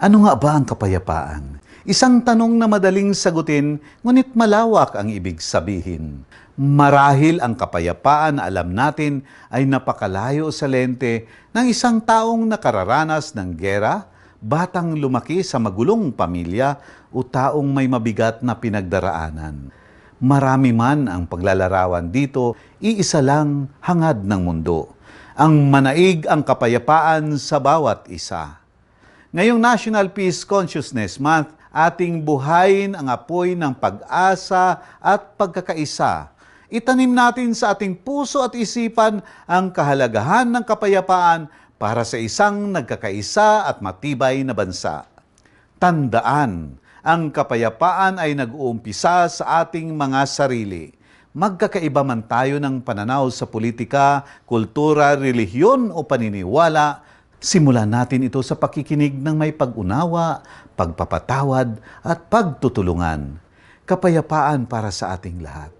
Ano nga ba ang kapayapaan? Isang tanong na madaling sagutin, ngunit malawak ang ibig sabihin. Marahil ang kapayapaan alam natin ay napakalayo sa lente ng isang taong nakararanas ng gera, batang lumaki sa magulong pamilya o taong may mabigat na pinagdaraanan. Marami man ang paglalarawan dito, iisa lang hangad ng mundo. Ang manaig ang kapayapaan sa bawat isa. Ngayong National Peace Consciousness Month, ating buhayin ang apoy ng pag-asa at pagkakaisa. Itanim natin sa ating puso at isipan ang kahalagahan ng kapayapaan para sa isang nagkakaisa at matibay na bansa. Tandaan, ang kapayapaan ay nag-uumpisa sa ating mga sarili. Magkakaiba man tayo ng pananaw sa politika, kultura, relihiyon o paniniwala, simulan natin ito sa pakikinig ng may pag-unawa, pagpapatawad at pagtutulungan. Kapayapaan para sa ating lahat.